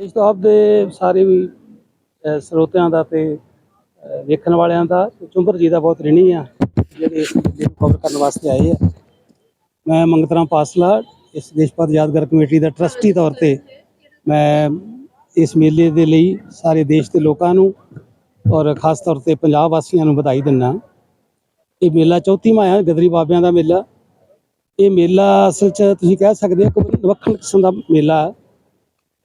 ਇਸ ਦੇ ਸਾਰੇ ਵੀ ਸਰੋਤਿਆਂ ਦਾ ਤੇ ਵੇਖਣ ਵਾਲਿਆਂ ਦਾ ਚੁੰਬਰ ਜੀ ਦਾ ਬਹੁਤ ਰਿਣੀ ਆ, ਜਿਹੜੇ ਇਸ ਮੇਲੇ ਨੂੰ ਕਵਰ ਕਰਨ ਵਾਸਤੇ ਆਏ ਆ। ਮੈਂ ਮੰਗਤਰਾਮ ਪਾਸਲਾ, ਇਸ ਦੇਸ਼ਪਾਲ ਯਾਦਗਾਰ ਕਮੇਟੀ ਦਾ ਟਰਸਟੀ ਤੌਰ ਤੇ ਮੈਂ ਇਸ ਮੇਲੇ ਦੇ ਲਈ ਸਾਰੇ ਦੇਸ਼ ਦੇ ਲੋਕਾਂ ਨੂੰ ਔਰ ਖਾਸ ਤੌਰ ਤੇ ਪੰਜਾਬ ਵਾਸੀਆਂ ਨੂੰ ਵਧਾਈ ਦਿੰਦਾ ਇਹ ਮੇਲਾ 34ਵਾਂ ਆ, ਗਦਰੀ ਬਾਬਿਆਂ ਦਾ ਮੇਲਾ। ਇਹ ਮੇਲਾ ਅਸਲ 'ਚ ਤੁਸੀਂ ਕਹਿ ਸਕਦੇ ਹੋ ਕਿ ਵੱਖਣ ਕਿਸਮ ਦਾ ਮੇਲਾ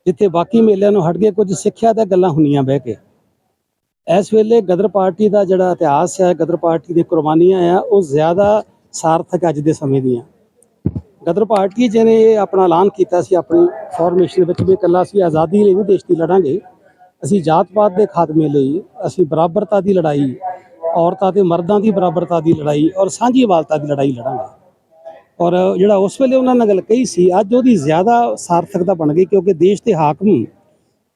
ਜਿੱਥੇ ਬਾਕੀ ਮੇਲਿਆਂ ਨੂੰ ਹਟ ਕੇ ਕੁਝ ਸਿੱਖਿਆ ਦਾ ਗੱਲਾਂ ਹੁੰਦੀਆਂ ਬਹਿ ਕੇ। ਇਸ ਵੇਲੇ ਗਦਰ ਪਾਰਟੀ ਦਾ ਜਿਹੜਾ ਇਤਿਹਾਸ ਹੈ, ਗਦਰ ਪਾਰਟੀ ਦੀਆਂ ਕੁਰਬਾਨੀਆਂ ਆ, ਉਹ ਜ਼ਿਆਦਾ ਸਾਰਥਕ ਅੱਜ ਦੇ ਸਮੇਂ ਦੀਆਂ। ਗਦਰ ਪਾਰਟੀ ਜਿਹਨੇ ਇਹ ਆਪਣਾ ਐਲਾਨ ਕੀਤਾ ਸੀ, ਆਪਣੀ ਫਾਰਮੇਸ਼ਨ ਵਿੱਚ ਵੀ ਇਕੱਲਾ ਅਸੀਂ ਆਜ਼ਾਦੀ ਲਈ ਨਹੀਂ ਦੇਸ਼ ਦੀ ਲੜਾਂਗੇ। ਅਸੀਂ ਜਾਤ-ਪਾਤ ਦੇ ਖਾਤਮੇ ਲਈ, ਅਸੀਂ ਬਰਾਬਰਤਾ ਦੀ ਲੜਾਈ, ਔਰਤਾਂ ਤੇ ਮਰਦਾਂ ਦੀ ਬਰਾਬਰਤਾ ਦੀ ਲੜਾਈ ਔਰ ਸਾਂਝੀ ਵਾਲਤਾ ਦੀ ਲੜਾਈ ਲੜਾਂਗੇ। ਔਰ ਜਿਹੜਾ ਉਸ ਵੇਲੇ ਉਹਨਾਂ ਨੇ ਗੱਲ ਕਹੀ ਸੀ, ਅੱਜ ਉਹਦੀ ਜ਼ਿਆਦਾ ਸਾਰਥਕਤਾ ਬਣ ਗਈ ਕਿਉਂਕਿ ਦੇਸ਼ ਦੇ ਹਾਕਮ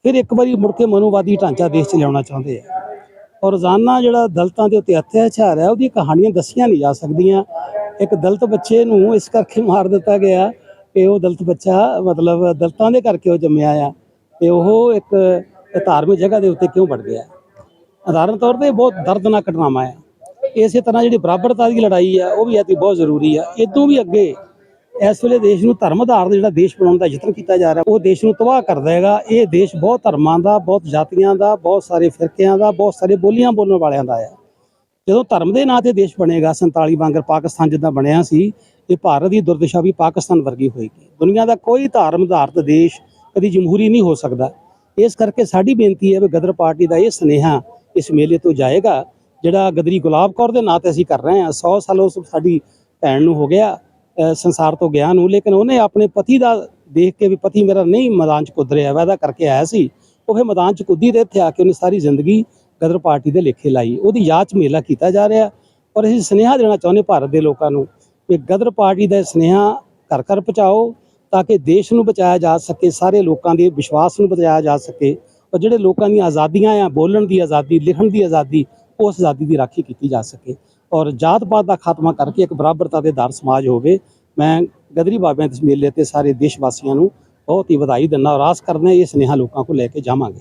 ਫਿਰ ਇੱਕ ਵਾਰੀ ਮੁੜ ਕੇ ਮਨੂਵਾਦੀ ਢਾਂਚਾ ਦੇਸ਼ 'ਚ ਲਿਆਉਣਾ ਚਾਹੁੰਦੇ ਆ। ਔਰ ਰੋਜ਼ਾਨਾ ਜਿਹੜਾ ਦਲਤਾਂ ਦੇ ਉੱਤੇ ਅਤਿਆਚਾਰ ਹੈ ਉਹਦੀ ਕਹਾਣੀਆਂ ਦੱਸੀਆਂ ਨਹੀਂ ਜਾ ਸਕਦੀਆਂ। ਇੱਕ ਦਲਤ ਬੱਚੇ ਨੂੰ ਇਸ ਕਰਕੇ ਮਾਰ ਦਿੱਤਾ ਗਿਆ ਕਿ ਉਹ ਦਲਤ ਬੱਚਾ, ਮਤਲਬ ਦਲਤਾਂ ਦੇ ਕਰਕੇ ਉਹ ਜੰਮਿਆ ਆ ਤੇ ਉਹ ਇੱਕ ਧਾਰਮਿਕ ਜਗ੍ਹਾ ਦੇ ਉੱਤੇ ਕਿਉਂ ਵੜ ਗਿਆ। ਉਦਾਹਰਨ ਤੌਰ ਤੇ ਬਹੁਤ ਦਰਦਨਾਕ ਘਟਨਾਵਾਂ ਆ। ਇਸੇ ਤਰ੍ਹਾਂ ਜਿਹੜੀ ਬਰਾਬਰਤਾ ਦੀ ਲੜਾਈ ਆ, ਉਹ ਵੀ ਐਤੀ ਬਹੁਤ ਜ਼ਰੂਰੀ ਆ। ਇਦੋਂ ਵੀ ਅੱਗੇ ਇਸ ਵੇਲੇ ਦੇਸ਼ ਨੂੰ ਧਰਮ ਆਧਾਰ ਦਾ ਜਿਹੜਾ ਦੇਸ਼ ਬਣਾਉਣ ਦਾ ਯਤਨ ਕੀਤਾ ਜਾ ਰਿਹਾ, ਉਹ ਦੇਸ਼ ਨੂੰ ਤਬਾਹ ਕਰਦਾ ਹੈਗਾ। ਇਹ ਦੇਸ਼ ਬਹੁਤ ਧਰਮਾਂ ਦਾ, ਬਹੁਤ ਜਾਤੀਆਂ ਦਾ, ਬਹੁਤ ਸਾਰੇ ਫਿਰਕਿਆਂ ਦਾ, ਬਹੁਤ ਸਾਰੇ ਬੋਲੀਆਂ ਬੋਲਣ ਵਾਲਿਆਂ ਦਾ ਆ। ਜਦੋਂ ਧਰਮ ਦੇ ਨਾਂ ਤੇ ਦੇਸ਼ ਬਣੇਗਾ 47 ਵਾਂਗਰ ਪਾਕਿਸਤਾਨ ਜਿੱਦਾਂ ਬਣਿਆ ਸੀ, ਇਹ ਭਾਰਤ ਦੀ ਦੁਰਦਸ਼ਾ ਵੀ ਪਾਕਿਸਤਾਨ ਵਰਗੀ ਹੋਏਗੀ। ਦੁਨੀਆ ਦਾ ਕੋਈ ਧਰਮ ਆਧਾਰਿਤ ਦੇਸ਼ ਕਦੀ ਜਮਹੂਰੀ ਨਹੀਂ ਹੋ ਸਕਦਾ। ਇਸ ਕਰਕੇ ਸਾਡੀ ਬੇਨਤੀ ਹੈ ਵੀ ਗਦਰ ਪਾਰਟੀ ਦਾ ਇਹ ਸੁਨੇਹਾ ਇਸ ਮੇਲੇ ਤੋਂ ਜਾਏਗਾ। ਜਿਹੜਾ ਗਦਰੀ ਗੁਲਾਬ ਕੌਰ ਦੇ ਨਾਂ ਤੇ ਅਸੀਂ ਕਰ ਰਹੇ ਹਾਂ 100 ਸਾਲ ਉਸ ਸਾਡੀ ਭੈਣ ਨੂੰ ਹੋ ਗਿਆ ਸੰਸਾਰ ਤੋਂ ਗਿਆ ਨੂੰ, ਲੇਕਿਨ ਉਹਨੇ ਆਪਣੇ ਪਤੀ ਦਾ ਦੇਖ ਕੇ ਵੀ ਪਤੀ ਮੇਰਾ ਨਹੀਂ ਮੈਦਾਨ 'ਚ ਕੁੱਦ ਰਿਹਾ ਵਾਅਦਾ ਕਰਕੇ ਆਇਆ ਸੀ। ਉਹ ਫਿਰ ਮੈਦਾਨ 'ਚ ਕੁੱਦੀ ਤੇ ਇੱਥੇ ਆ ਕੇ ਉਹਨੇ ਸਾਰੀ ਜ਼ਿੰਦਗੀ ਗਦਰ ਪਾਰਟੀ ਦੇ ਲੇਖੇ ਲਾਈ। ਉਹਦੀ ਯਾਦ 'ਚ ਮੇਲਾ ਕੀਤਾ ਜਾ ਰਿਹਾ, ਔਰ ਅਸੀਂ ਸੁਨੇਹਾ ਦੇਣਾ ਚਾਹੁੰਦੇ ਭਾਰਤ ਦੇ ਲੋਕਾਂ ਨੂੰ ਕਿ ਗਦਰ ਪਾਰਟੀ ਦਾ ਇਹ ਸੁਨੇਹਾ ਘਰ ਘਰ ਪਹੁੰਚਾਓ, ਤਾਂ ਕਿ ਦੇਸ਼ ਨੂੰ ਬਚਾਇਆ ਜਾ ਸਕੇ, ਸਾਰੇ ਲੋਕਾਂ ਦੇ ਵਿਸ਼ਵਾਸ ਨੂੰ ਬਚਾਇਆ ਜਾ ਸਕੇ, ਔਰ ਜਿਹੜੇ ਲੋਕਾਂ ਦੀਆਂ ਆਜ਼ਾਦੀਆਂ ਆ, ਬੋਲਣ ਦੀ ਆਜ਼ਾਦੀ, ਲਿਖਣ ਦੀ ਆਜ਼ਾਦੀ ਉਸ ਆਜ਼ਾਦੀ ਦੀ ਰਾਖੀ ਕੀਤੀ ਜਾ ਸਕੇ ਔਰ ਜਾਤ ਪਾਤ ਦਾ ਖਾਤਮਾ ਕਰਕੇ ਇੱਕ ਬਰਾਬਰਤਾ ਦੇ ਦਰ ਸਮਾਜ ਹੋਵੇ। ਮੈਂ ਗਦਰੀ ਬਾਬਿਆਂ ਦੇ ਇਸ ਮੇਲੇ ਤੇ ਸਾਰੇ ਦੇਸ਼ ਵਾਸੀਆਂ ਨੂੰ ਬਹੁਤ ਹੀ ਵਧਾਈ ਦਿੰਦਾ ਔਰ ਆਸ ਕਰਦਾ ਇਹ ਸੁਨੇਹਾ ਲੋਕਾਂ ਕੋਲ ਲੈ ਕੇ ਜਾਵਾਂਗੇ।